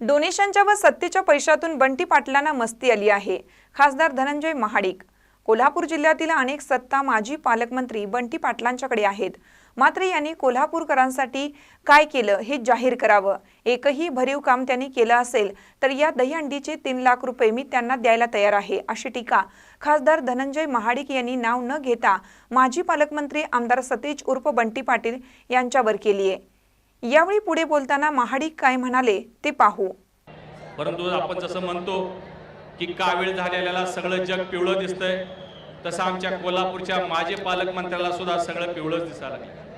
डोनेशनच्या व सत्तेच्या पैशातून बंटी पाटलांना मस्ती आली आहे. खासदार धनंजय महाडिक. कोल्हापूर जिल्ह्यातील अनेक सत्ता माजी पालकमंत्री बंटी पाटलांच्याकडे आहेत. मात्र यांनी कोल्हापूरकरांसाठी काय केलं हे जाहीर करावं. एकही भरीव काम त्यांनी केलं असेल तर या दहीहंडीचे तीन लाख रुपये मी त्यांना द्यायला तयार आहे अशी टीका खासदार धनंजय महाडिक यांनी नाव न घेता माजी पालकमंत्री आमदार सतीश उर्फ बंटी पाटील यांच्यावर केली आहे. यावेळी पुढे बोलताना महाडिक काय म्हणाले ते पाहू. परंतु आपण जसं म्हणतो की कावीळ झालेल्याला सगळं जग पिवळं दिसतंय तसं आमच्या कोल्हापूरच्या माजी पालकमंत्र्याला सुद्धा सगळं पिवळंच दिसायला लागलं.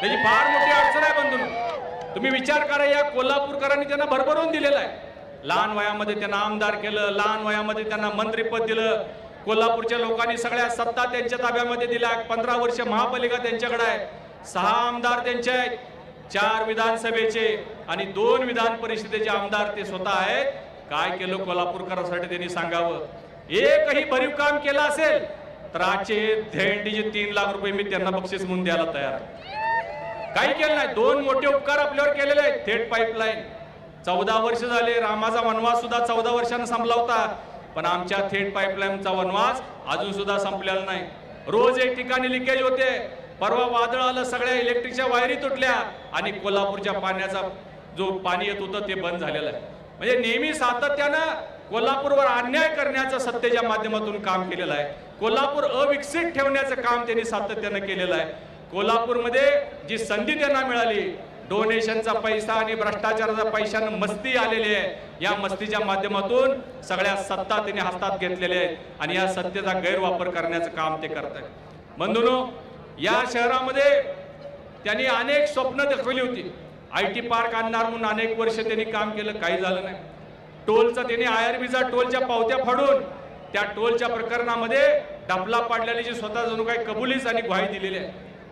त्याची फार मोठी अडचण आहे बंधू तुम्ही विचार करा या कोल्हापूरकरांनी त्यांना भरभरून दिलेला आहे. लहान वयामध्ये त्यांना आमदार केलं लहान वयामध्ये त्यांना मंत्रीपद दिलं कोल्हापूरच्या लोकांनी सगळ्या सत्ता त्यांच्या ताब्यामध्ये दिल्या पंधरा वर्ष महापालिका त्यांच्याकडे आहे सहा आमदार त्यांचे आहेत. चार विधानसभेचे आणि दोन विधान परिषदेचे आमदार ते स्वतः आहेत. काय केलं कोल्हापूरकरांसाठी त्यांनी सांगावं. एकही भरीव काम केलं असेल तर आजचे धेंडीचे तीन लाख रुपये मी त्यांना बक्षीस म्हणून द्यायला तयार काही केलं नाही. दोन मोठे उपकार आपल्यावर केलेले आहेत. थेट पाईपलाईन चौदा वर्ष झाले रामाचा वनवास सुद्धा चौदा वर्षानं संपला होता. पण आमच्या थेट पाईपलाईनचा वनवास अजून सुद्धा संपलेला नाही. रोज एक ठिकाणी लिकेज होते. परवा वादळ आलं सगळ्या इलेक्ट्रिकच्या वायरी तुटल्या. आणि कोल्हापूरच्या पाण्याचा जो पाणी येत होतं ते बंद झालेलं आहे. म्हणजे नेहमी सातत्यानं कोल्हापूरवर अन्याय करण्याचं सत्तेच्या माध्यमातून काम केलेलं आहे. कोल्हापूर अविकसित ठेवण्याचं काम त्यांनी सातत्यानं केलेलं आहे. कोल्हापूरमध्ये जी संधी त्यांना मिळाली डोनेशनचा पैसा आणि भ्रष्टाचाराचा पैशानं मस्ती आलेली आहे या मस्तीच्या माध्यमातून सगळ्या सत्ता त्यांनी हस्तात घेतलेल्या आहेत आणि या सत्तेचा गैरवापर करण्याचं काम ते करत आहेत बंधूनो या शहरामध्ये त्यांनी अनेक स्वप्न दाखवली होती. आय टी पार्क आणणार म्हणून अनेक वर्ष त्यांनी काम केलं काही झालं नाही. टोलचा त्यांनी आय आर बीचा टोलच्या पावत्या फाडून त्या टोलच्या प्रकरणामध्ये डबला पाडल्याची स्वतः जणू काही कबुलीच आणि ग्वाही दिलेली आहे.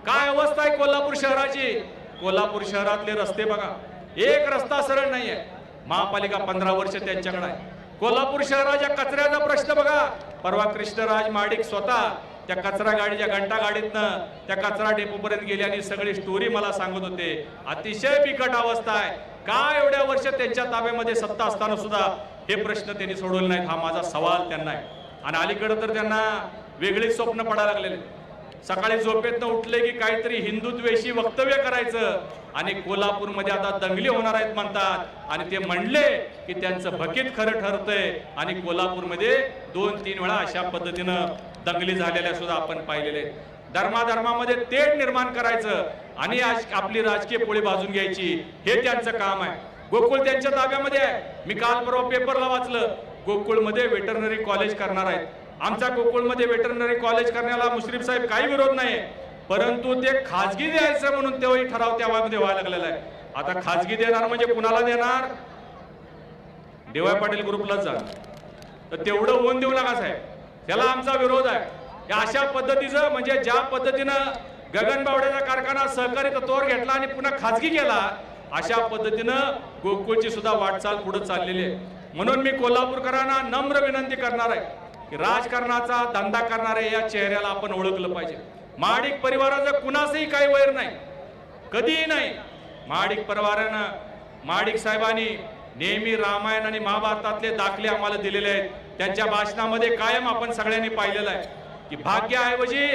काय अवस्था आहे कोल्हापूर शहराची? कोल्हापूर शहरातले रस्ते बघा. एक रस्ता सरळ नाही आहे महापालिका पंधरा वर्ष त्यांच्याकडे आहे. कोल्हापूर शहराच्या कचऱ्याचा प्रश्न बघा. परवा कृष्णराज माडिक स्वतः त्या कचरा गाडीच्या घंटा गाडीतनं त्या कचरा डेपोपर्यंत गेली आणि सगळी स्टोरी मला सांगत होते. अतिशय बिकट अवस्था आहे. का एवढ्या वर्ष त्यांच्या ताब्यामध्ये सत्ता असताना सुद्धा हे प्रश्न त्यांनी सोडवले नाहीत हा माझा सवाल त्यांना आहे. आणि अलीकडं तर त्यांना वेगळीच स्वप्न पडायला लागलेले सकाळी झोपेतनं उठले की काहीतरी हिंदुत्वेशी वक्तव्य करायचं. आणि कोल्हापूरमध्ये आता दंगली होणार आहेत म्हणतात. आणि ते म्हणले की त्यांचं भकीत खरं ठरतंय. आणि कोल्हापूरमध्ये दोन तीन वेळा अशा पद्धतीनं दंगली झालेल्या सुद्धा आपण पाहिलेले धर्माधर्मामध्ये तेढ निर्माण करायचं आणि आज आपली राजकीय पोळी बाजून घ्यायची. हे त्यांचं काम आहे. गोकुळ त्यांच्या ताब्यामध्ये आहे. मी काल परवा पेपरला वाचलं. गोकुळमध्ये वेटरनरी कॉलेज करणार आहेत. आमच्या गोकुळमध्ये वेटरनरी कॉलेज करण्याला मुश्रीफ साहेब काही विरोध नाही परंतु ते खाजगी द्यायचं म्हणून तेव्हाही ठराव त्यामध्ये व्हायला लागलेला आहे. आता खाजगी देणार म्हणजे कुणाला देणार? देवाय पाटील ग्रुपलाच जा तर तेवढं होऊन देऊ नका साहेब. त्याला आमचा विरोध आहे. अशा पद्धतीचं म्हणजे ज्या पद्धतीनं गगनबावड्याचा कारखाना सहकारी तत्वावर घेतला आणि पुन्हा खाजगी केला अशा पद्धतीनं गोकुळची सुद्धा वाटचाल पुढे चाललेली आहे. म्हणून मी कोल्हापूरकरांना नम्र विनंती करणार आहे. राजकारणाचा धंदा करणाऱ्या या चेहऱ्याला आपण ओळखलं पाहिजे. महाडिक परिवाराचं कुणाचंही काही वैर नाही. कधीही नाही. महाडिक परिवारानं महाडिक साहेबांनी नेहमी रामायण आणि महाभारतातले दाखले आम्हाला दिलेले आहेत. त्यांच्या भाषणामध्ये कायम आपण सगळ्यांनी पाहिलेलं आहे की भाग्याऐवजी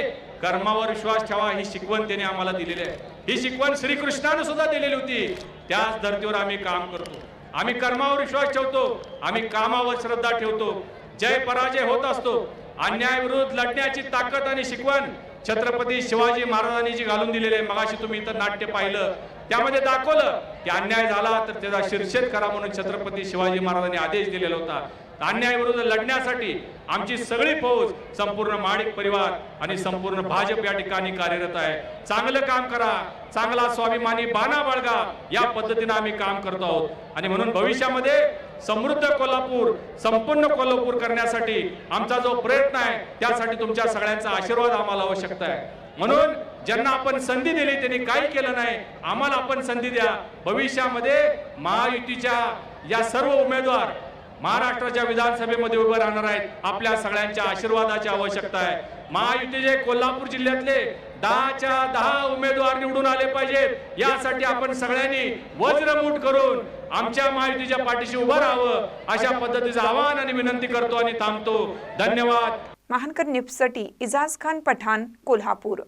कर्मावर विश्वास ठेवा ही शिकवण त्याने आम्हाला दिलेली आहे. ही शिकवण श्रीकृष्णानं सुद्धा दिलेली होती. त्याच धर्तीवर आम्ही काम करतो. आम्ही कर्मावर विश्वास ठेवतो. आम्ही कामावर श्रद्धा ठेवतो. जय पराजय होत असतो. अन्याय विरुद्ध लढण्याची ताकद आणि शिकवण छत्रपती शिवाजी महाराजांनी जी घालून दिलेली आहे. मगाशी तुम्ही इथं नाट्य पाहिलं. त्यामध्ये दाखवलं की अन्याय झाला तर त्याचा शिरछेद करा म्हणून छत्रपती शिवाजी महाराजांनी आदेश दिलेला होता. अन्याय विरुद्ध लढण्यासाठी आमची सगळी फौज संपूर्ण माणिक परिवार आणि संपूर्ण भाजप या ठिकाणी कार्यरत आहे. चांगलं काम करा. चांगला स्वाभिमानी बाणा बाळगा. या पद्धतीनं आम्ही काम करतो आहोत. आणि म्हणून भविष्यामध्ये समृद्ध कोल्हापूर संपूर्ण कोल्हापूर करण्यासाठी आमचा जो प्रयत्न आहे त्यासाठी तुमच्या सगळ्यांचा आशीर्वाद आम्हाला आवश्यकता आहे. म्हणून ज्यांना आपण संधी दिली त्यांनी काही केलं नाही आम्हाला आपण संधी द्या. भविष्यामध्ये महायुतीच्या या सर्व उमेदवार महाराष्ट्राच्या विधानसभेमध्ये उभं राहणार आहेत. आपल्या सगळ्यांच्या आशीर्वादाची आवश्यकता आहे. महायुतीचे कोल्हापूर जिल्ह्यातले दहाच्या दहा उमेदवार निवडून आले पाहिजेत यासाठी आपण सगळ्यांनी वज्रमूठ करून आमच्या महायुतीच्या पाठीशी उभं राहावं अशा पद्धतीचं आवाहन आणि विनंती करतो आणि थांबतो. धन्यवाद. महानकर निप्सटी इजाज खान पठाण कोल्हापूर.